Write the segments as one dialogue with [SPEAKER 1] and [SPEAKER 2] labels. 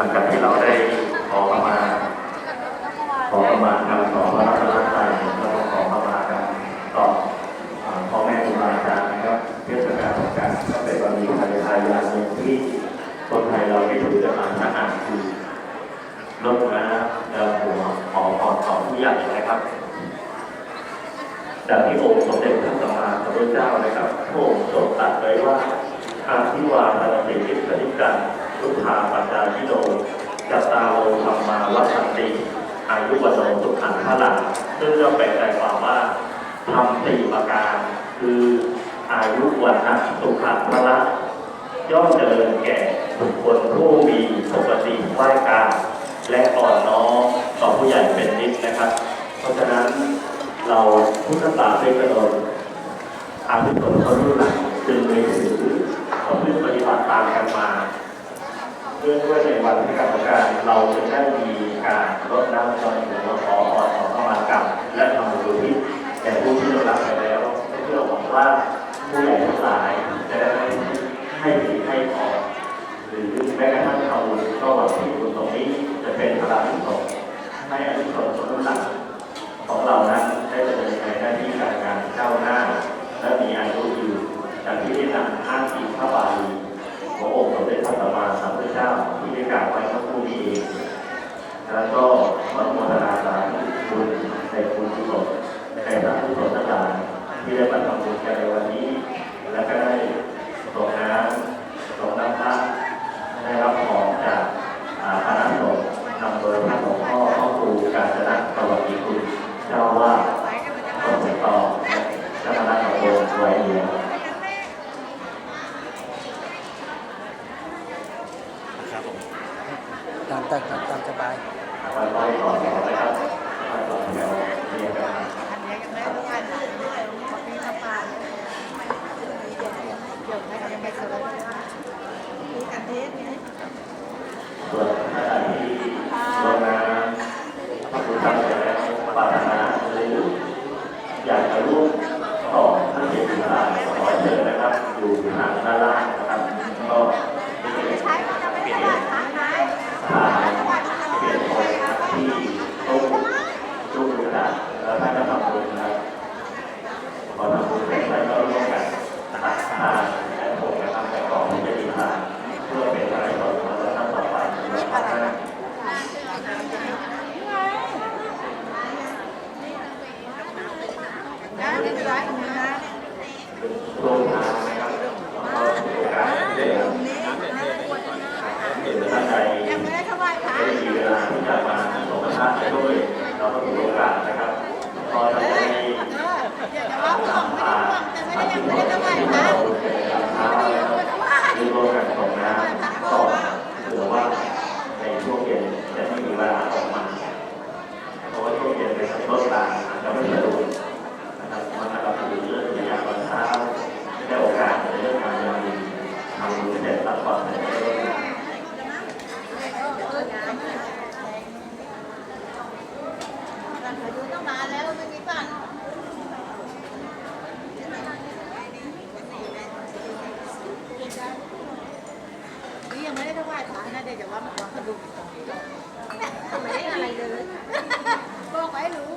[SPEAKER 1] ลังจากที่เราได้ขอเข้ามา ขอเข้ามาการขอพระรัตนตรัยแล้วก็ขอเข้ามากันต่อพ่อแม่ครูบาอาจารย์นะครับเทศกาลสงกรารก็เป็นวันนี้ไทยไทยอย่างหนึ่งที่คนไทยเราไม่ถือจะมาทหารคือลดน้ำดาวหัวขอพรต่อผู้ใหญ่นะครับดังที่องค์สมเด็จพระสัมมาสัมพุทธเจ้านะครับพระองค์ทรงตรัสไว้ว่าอาทิวาตาติกิสติกั นลุภาปัจจายิโนจัตตาโลธรรมาวัสันติอายุวโนสุขันพลังซึ่งก็แปลใจความว่าทำสี่ประการ คืออายุวันนะสุขันพละย่อมเจริญแก่บุคคลผู้มีปกติไหวการและอ่อนน้อมต่อผู้ใหญ่เป็นนิดนะครับ เพราะฉะนั้นเราพุทธศาสนิกชนอาภิชนคนรุ่นหลังจึงมีถือประพฤติปฏิบัติตามกันมา เพื่อช่วยในวันที่กรรมการเราจะได้มีการลดน้ำดำหัวขอพรขอเข้ามากรรมและทำบุญอุทิศแก่ผู้ที่เราหลับไปแล้วเพื่อหวังว่าผู้ใหญ่ทั้งหลายจะได้ให้ดีให้พอหรือแม้กระทั่งทำบุญก็หวังที่บุญตรงนี้จะเป็นพลังส่งให้อนุชนคนรุ่นหลังของเรานั้นได้ดำเนินในหน้าที่การงานก้าวหน้า และมีอายุยืนจากที่ได้นำอ้างอิงพระบาลี ขององค์สมเด็จพระสัมมาสัมพุทธเจ้าที่ได้กล่าวไว้เมื่อครู่นี้เองแล้วก็ขออนุโมทนาสาธุบุญในคุณกุศล ในพระกุศลทั้งหลายที่ได้มาทำบุญกันในวันนี้ และก็ได้ส่งน้ำส่งน้ำพระได้รับของจากคณะสงฆ์นำโดยพระหลวงพ่อพ่อครูกาญจนะสวัสดีคุณเจ้าว่าสมเด็จต่อเจ้าคณะตำบลไว้เหนือ
[SPEAKER 2] ครับผม
[SPEAKER 3] ตามตามตามตามสบ
[SPEAKER 1] วา
[SPEAKER 4] ยพระนะเดี๋ยว
[SPEAKER 1] จะว่า
[SPEAKER 4] มัน
[SPEAKER 1] วางกระดูกไม่ได้อะไร
[SPEAKER 4] เลยบอ
[SPEAKER 1] กไว้
[SPEAKER 4] รู้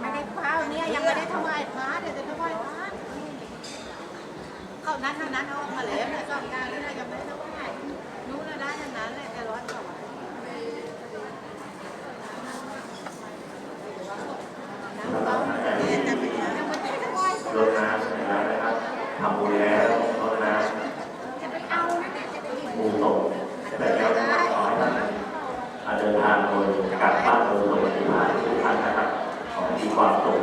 [SPEAKER 1] ไม่ได้เฝ้าเนี่
[SPEAKER 4] ยยังไม่ได้ถวายพระเดี๋ยวจะถวาย
[SPEAKER 1] พระเขานั้นเท่านั้นเอาออกมาแล้วเนี่ยสองการนี่เรายัง ทำบุญ
[SPEAKER 4] แล้วเพราะฉะนั้นมูตกแต่แล้วก็ขอให้ท่านเดินทางโดยกลับบ้านโดยสวัสดิภาพทุก
[SPEAKER 1] ท่านนะครับขอมีควา
[SPEAKER 4] มสุข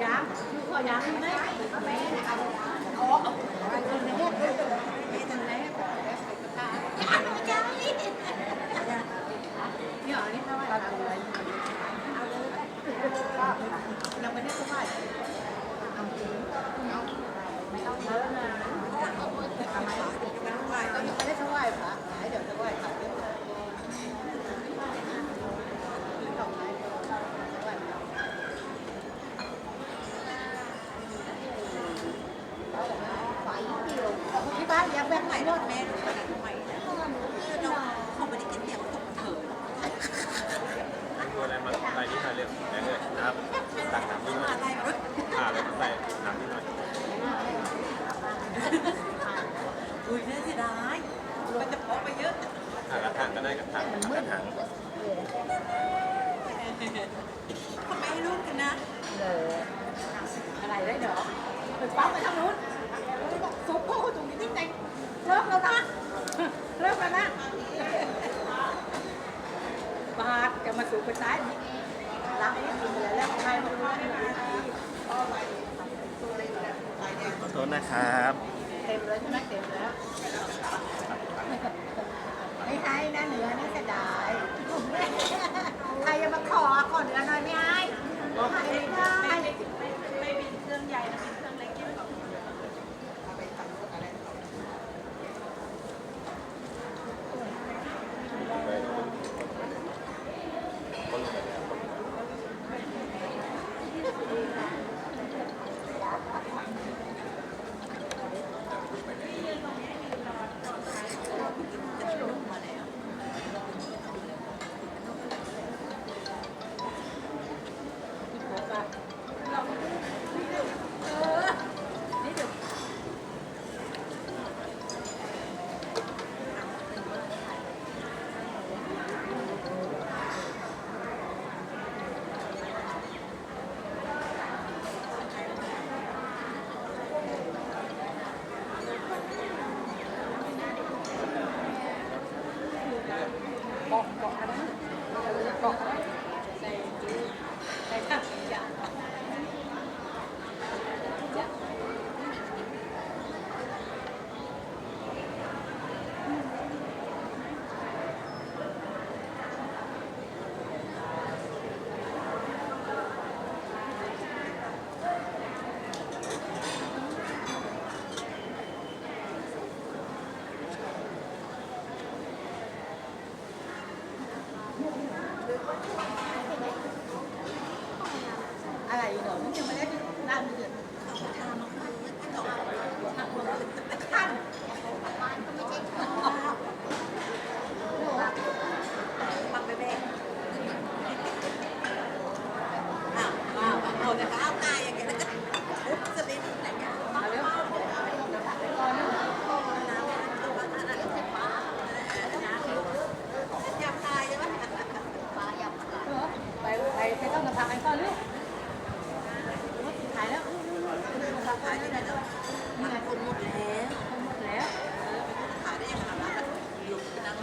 [SPEAKER 4] อยางนี่ไหมแม่เอาเอเอาไปเลยแม่แม่ทำแม่ก่อนแล้วใส่กระทะไม่ใช่เนี่ยอันนี้เท่ไหร่ครับยังไม่ได้เท่าไหร่เอาจริงเอาไม่ต้องเยอะนะทำไมก็ยังไม่ได้เท่าไหร่ค่ะเดี๋ยวเท่าไหร่ค่ะเดี๋ยวดอกไม้เท่าไหร่ ที่บ้าน ยังแบบไรม่รู้ขนาดนนะเราเขาไม่ได้กินเนี่ยเขาเถอะ
[SPEAKER 2] ตัวอะไรมาใส่นี่หน่อยเร็วแรเลยนะครับตักน้ำนิดหน่อย
[SPEAKER 4] อะ
[SPEAKER 2] อ่าแล้วใส่น้ำนิดหน่อย
[SPEAKER 4] อุ้ยน่าเสียดายมันจะพกไปเยอะ
[SPEAKER 2] อ่ากระถางก็ได้กระถางกระถาง
[SPEAKER 4] ทำไมให้ลูกกันนะ อะไรได้เหรอไปปั๊มไปทางนู้น ซุปโก้ตรงนี้ที่ไหนเลิกแล้วนะเลิกแล้วนะบาทจะมาสูบไปซ้ายรักนี่กินแล้วแล้วใครมาดูไม่รู้
[SPEAKER 2] ขอโทษนะครับ
[SPEAKER 4] เต็มเลยใช่ไหมเต็มแล้วไม่ให้นะเนื้อนี่เสียดายใครจะมาขอขอเนื้อหน่อยไม่ให้บอกให้ไม่ได้ไม่มีเครื่องใหญ่นะเป็นเครื่องเล็กที่แบบเอาไปทำรถอะไร เกาะเกาะอะไรนะเกาะอะไรใส่จูใส่ข้าวยาอะไรเหรอมัน ยังไม่ได้ด้านเดือดขั้นปักไปเบ้อ้าวอ้าวโอ้แต่ก็เอาตายอย่างเงี้ยแล้วก็อุ๊บสลิดอะไรเงี้ยเอาเร็วอยากตายใช่ไหมไปไปไปต้องกระพักกันก่อนเร็วถ่ายแล้วถ่ายได้แล้วนี่ไงคนหมดแล้วคนหมดแล้วถ่ายได้ยังขนาดนั้นหยุดไปนั่ง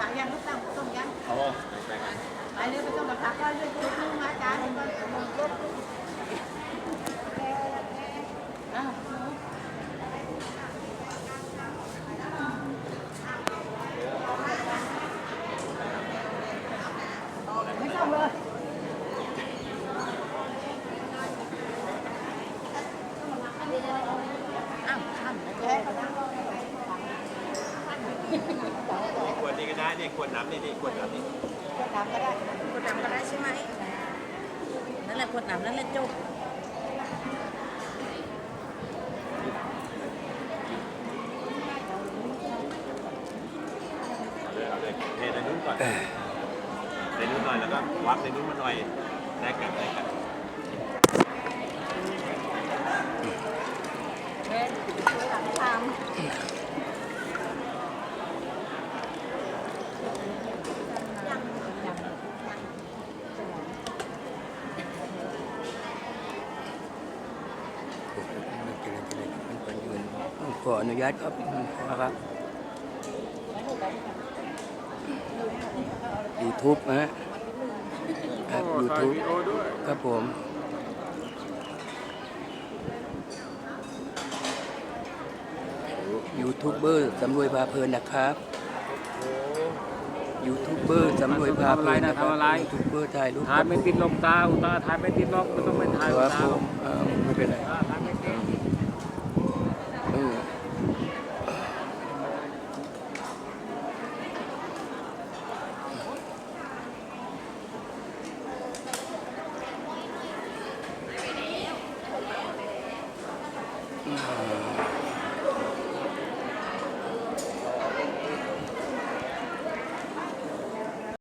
[SPEAKER 4] ถ่ายยังลูกตั้งต้องยัง
[SPEAKER 2] โอ้ ไปกัน
[SPEAKER 4] ไปเร็วไปต้องกระพักก็เรื่อยๆมาจ้าเดี๋ยวก่อนอ้าวไม่ต้องเลยอ้าวทำแล้ว
[SPEAKER 2] ขวดนี้ก็ ได้เนี่ยขวดน้ำนี่นี่ขวดน้ำนี่
[SPEAKER 4] ก็ทำก็ได้
[SPEAKER 5] ขวดน้ำก็ได้ใช่ไหมนั่นแหละขวดน้ำนั่นแหละจบ
[SPEAKER 2] เอาเลยเอาเลยเทในนู้นก่อนในนู้นหน่อยแล้วก็วักในนู้นมาหน่อยได้กันได้กัน
[SPEAKER 4] เฮ้ยหลังทำ
[SPEAKER 3] ออนุญาตครับนะครับยูทูบนะครับยูทูบครับผมยูทูบเบอร์สำรวยพาเพลินนะครับยูทูบเบอร์สำรวยพาเพลินนะครับยูทูบเบอร์ถ่ายรูป
[SPEAKER 6] ถ่ายไม่ติดลมตาอุตาถ่ายไม่ติดลมไม่ต้องไปถ่าย
[SPEAKER 3] ครับ
[SPEAKER 6] ผม
[SPEAKER 3] ไม่เป็นไร